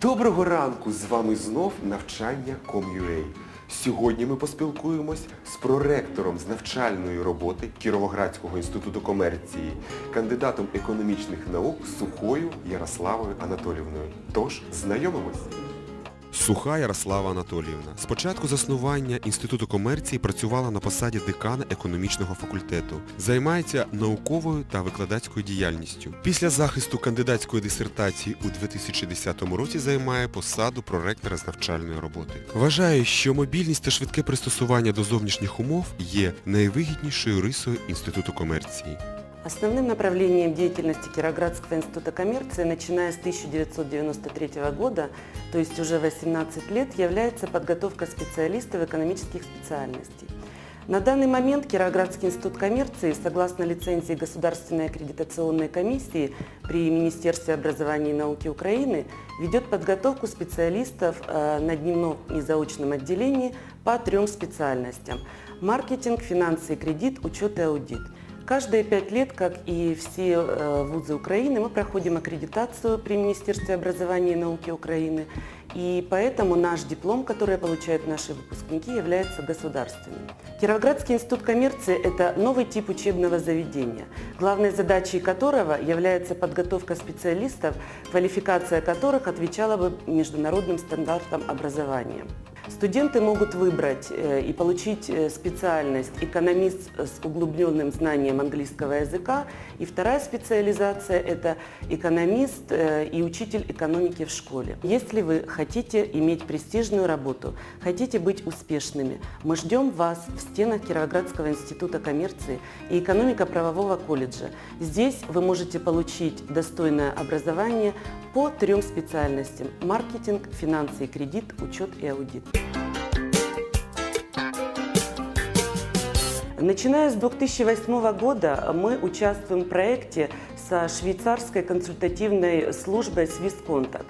Доброго ранку! З вами знов навчання Com.ua. Сьогодні ми поспілкуємось з проректором з навчальної роботи Кіровоградського інституту комерції, кандидатом економічних наук Сухою Ярославою Анатолівною. Тож, знайомимось. Суха Ярослава Анатоліївна. З початку заснування Інституту комерції працювала на посаді декана економічного факультету. Займається науковою та викладацькою діяльністю. Після захисту кандидатської дисертації у 2010 році займає посаду проректора з навчальної роботи. Вважає, що мобільність та швидке пристосування до зовнішніх умов є найвигіднішою рисою Інституту комерції. Основным направлением деятельности Кироградского института коммерции, начиная с 1993 года, то есть уже 18 лет, является подготовка специалистов экономических специальностей. На данный момент Кироградский институт коммерции, согласно лицензии Государственной аккредитационной комиссии при Министерстве образования и науки Украины, ведет подготовку специалистов э, на дневном и заочном отделении по трем специальностям – маркетинг, финансы и кредит, учет и аудит – Каждые пять лет, как и все э, вузы Украины, мы проходим аккредитацию при Министерстве образования и науки Украины. И поэтому наш диплом, который получают наши выпускники, является государственным. Кировоградский институт коммерции – это новый тип учебного заведения, главной задачей которого является подготовка специалистов, квалификация которых отвечала бы международным стандартам образования. Студенты могут выбрать э, и получить э, специальность экономист с углубленным знанием английского языка. И вторая специализация – это экономист э, и учитель экономики в школе. Если вы хотите иметь престижную работу, хотите быть успешными, мы ждем вас в стенах Кировоградского института коммерции и экономико-правового колледжа. Здесь вы можете получить достойное образование по трем специальностям – маркетинг, финансы и кредит, учет и аудит. Начиная с 2008 года мы участвуем в проекте со швейцарской консультативной службой Swisscontact.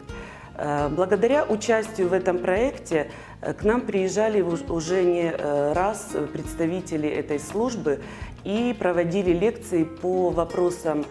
Э, Благодаря участию в этом проекте э, к нам приезжали уж- уже не э, раз представители этой службы и проводили лекции по вопросам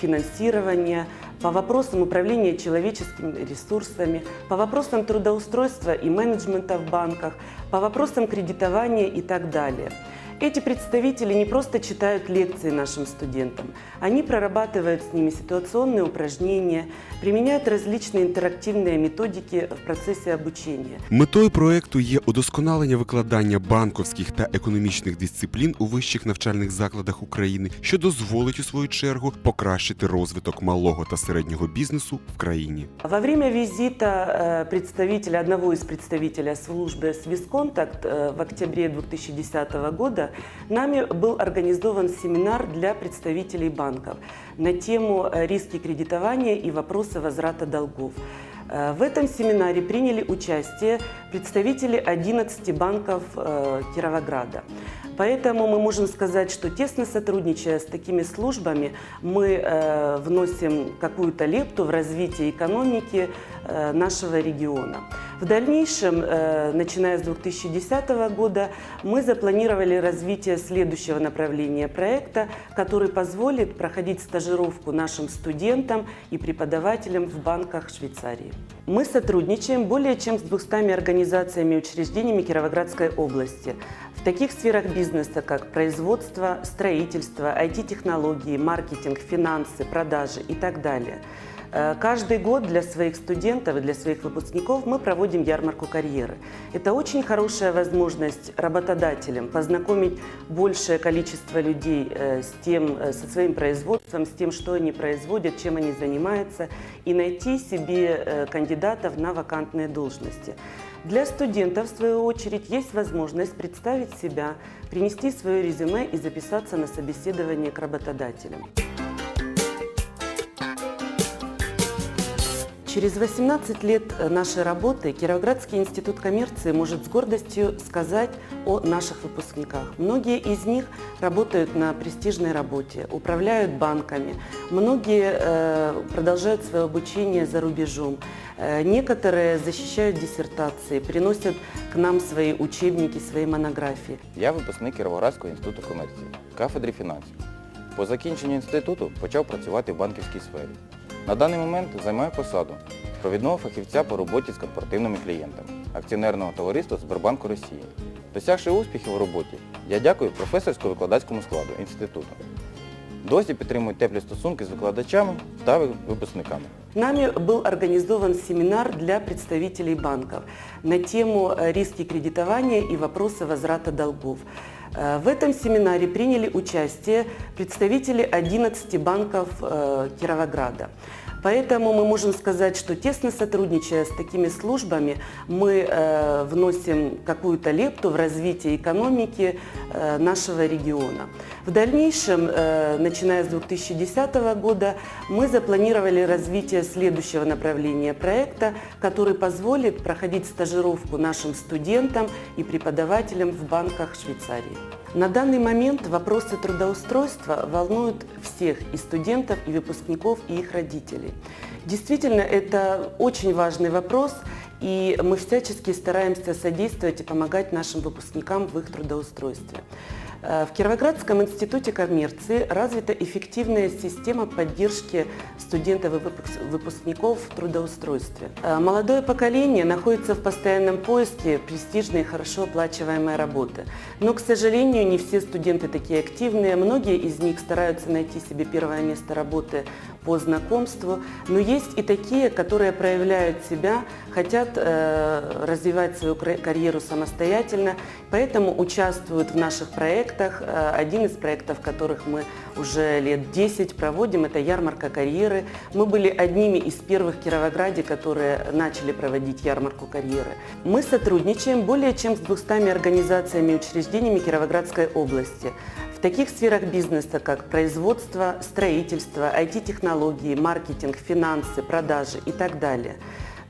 финансирования, по вопросам управления человеческими ресурсами, по вопросам трудоустройства и менеджмента в банках, по вопросам кредитования и так далее. Эти представители не просто читают лекции нашим студентам, они прорабатывают с ними ситуационные упражнения, применяют различные интерактивные методики в процессе обучения. Метою проекту є удосконалення викладання банковських та економічних дисциплін у вищих навчальних закладах України, що дозволить у свою чергу покращити розвиток малого та середнього бізнесу в країні. Во время визита э, представителя, одного из представителей службы Swisscontact э, в октябре 2010 года нами был организован семинар для представителей банков на тему э, риски кредитования и вопросы возврата долгов. Э, В этом семинаре приняли участие представители 11 банков э, Кировограда. Поэтому мы можем сказать, что тесно сотрудничая с такими службами, мы вносим какую-то лепту в развитие экономики нашего региона. В дальнейшем, э, начиная с 2010 года, мы запланировали развитие следующего направления проекта, который позволит проходить стажировку нашим студентам и преподавателям в банках Швейцарии. Мы сотрудничаем более чем с 200 организациями и учреждениями Кировоградской области в таких сферах бизнеса, как производство, строительство, IT-технологии, маркетинг, финансы, продажи и так далее. Э, Каждый год для своих студентов и для своих выпускников мы проводим ярмарку карьеры. Это очень хорошая возможность работодателям познакомить большее количество людей э, с тем, э, со своим производством, с тем, что они производят, чем они занимаются, и найти себе кандидатов на вакантные должности. Для студентов, в свою очередь, есть возможность представить себя, принести свое резюме и записаться на собеседование к работодателям. Через 18 лет э, нашей работы Кировоградский институт коммерции может с гордостью сказать о наших выпускниках. Многие из них работают на престижной работе, управляют банками, многие э, продолжают свое обучение за рубежом, Э, некоторые защищают диссертации, приносят к нам свои учебники, свои монографии. Я випускник Кіровоградського інституту комерції, кафедри фінансів. По закінченню інституту почав працювати в банківській сфері. На даний момент займаю посаду провідного фахівця по роботі з корпоративними клієнтами акціонерного товариства Сбербанку Росії. Досягши успіхів у роботі, я дякую професорсько-викладацькому складу інституту. Досі підтримують теплі стосунки з викладачами та випускниками. Нами был организован семинар для представителей банков на тему э, риски кредитования и вопросы возврата долгов. Э, В этом семинаре приняли участие представители 11 банков э, Кировограда. Поэтому мы можем сказать, что тесно сотрудничая с такими службами, мы э, вносим какую-то лепту в развитие экономики э, нашего региона. В дальнейшем, э, начиная с 2010 года, мы запланировали развитие следующего направления проекта, который позволит проходить стажировку нашим студентам и преподавателям в банках Швейцарии. На данный момент вопросы трудоустройства волнуют всех и студентов, и выпускников, и их родителей. Действительно, это очень важный вопрос, и мы всячески стараемся содействовать и помогать нашим выпускникам в их трудоустройстве. Э, В Кировоградском институте коммерции развита эффективная система поддержки студентов и выпуск- выпускников в трудоустройстве. Э, Молодое поколение находится в постоянном поиске престижной и хорошо оплачиваемой работы. Но, к сожалению, не все студенты такие активные. Многие из них стараются найти себе первое место работы по знакомству. Но есть и такие, которые проявляют себя, хотят э, развивать свою карьеру самостоятельно, поэтому участвуют в наших проектах. Э, Один из проектов, которых мы уже лет 10 проводим, это ярмарка карьеры. Мы были одними из первых в Кировограде, которые начали проводить ярмарку карьеры. Мы сотрудничаем более чем с 200 организациями и учреждениями Кировоградской области в таких сферах бизнеса, как производство, строительство, IT-технологии, маркетинг, финансы, продажи и так далее.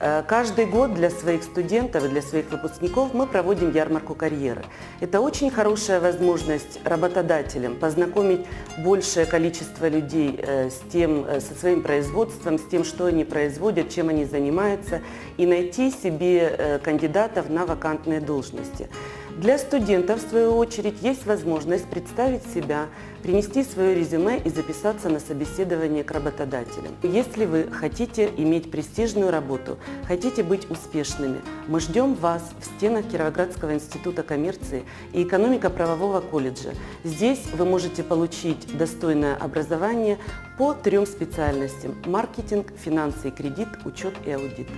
Э, Каждый год для своих студентов и для своих выпускников мы проводим ярмарку карьеры. Это очень хорошая возможность работодателям познакомить большее количество людей э, с тем, э, со своим производством, с тем, что они производят, чем они занимаются, и найти себе кандидатов на вакантные должности. Для студентов, в свою очередь, есть возможность представить себя, принести свое резюме и записаться на собеседование к работодателям. Если вы хотите иметь престижную работу, хотите быть успешными, мы ждем вас в стенах Кировоградского института коммерции и экономико-правового колледжа. Здесь вы можете получить достойное образование по трем специальностям – маркетинг, финансы и кредит, учет и аудит.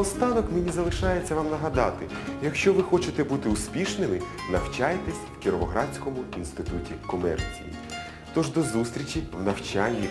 Наостанок мені залишається вам нагадати, якщо ви хочете бути успішними, навчайтесь в Кіровоградському інституті комерції. Тож до зустрічі в навчанні.